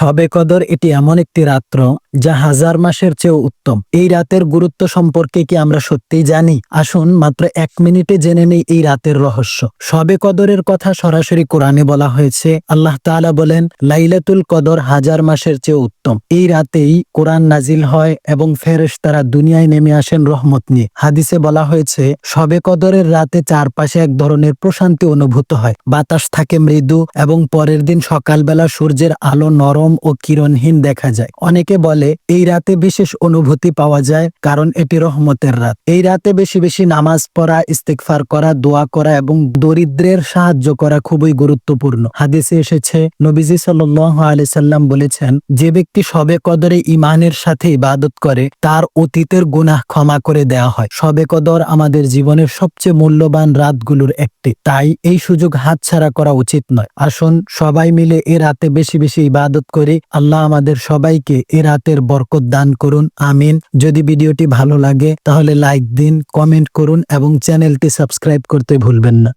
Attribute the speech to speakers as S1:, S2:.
S1: শবে কদর এটি এমন একটি রাত্র যা হাজার মাসের চেয়েও উত্তম। এই রাতের গুরুত্ব সম্পর্কে কি আমরা সত্যিই জানি? আসুন মাত্র এক মিনিটে জেনে নেই এই রাতের রহস্য। শবে কদরের কথা সরাসরি কোরআনে বলা হয়েছে। আল্লাহ তাআলা বলেন, লাইলাতুল কদর হাজার মাসের চেয়ে উত্তম। এই রাতেই কোরআন নাজিল হয় এবং ফেরেশ তারা দুনিয়ায় নেমে আসেন রহমত নিয়ে। হাদিসে বলা হয়েছে, শবে কদরের রাতে চারপাশে এক ধরনের প্রশান্তি অনুভূত হয়। বাতাস থাকে মৃদু এবং পরের দিন সকালবেলা সূর্যের আলো নরম ও কিরণহীন দেখা যায়। অনেকে বলে, এই রাতে বিশেষ অনুভূতি পাওয়া যায়, কারণ এটি রহমতের রাত। এই রাতে বেশি বেশি নামাজ পড়া ইস্তেকফার করা, দোয়া করা এবং দরিদ্রের সাহায্য করা খুবই গুরুত্বপূর্ণ। হাদিসে এসেছে, নবীজি সাল্লাহ আলাইসাল্লাম বলেছেন, যে ব্যক্তি সবে কদরে ইমানের সাথে ইবাদত করে, তার অতীতের গুনাহ ক্ষমা করে দেওয়া হয়। সবে কদর আমাদের জীবনের সবচেয়ে মূল্যবান রাতগুলোর একটি। তাই এই সুযোগ হাতছাড়া করা উচিত নয়। আসুন, সবাই মিলে এ রাতে বেশি বেশি ইবাদত করি, আল্লাহ আমাদের সবাইকে এ রাতের বরকত দান করুন, আমিন। যদি ভিডিওটি ভালো লাগে, তাহলে লাইক দিন, কমেন্ট করুন এবং চ্যানেলটি সাবস্ক্রাইব করতে ভুলবেন না।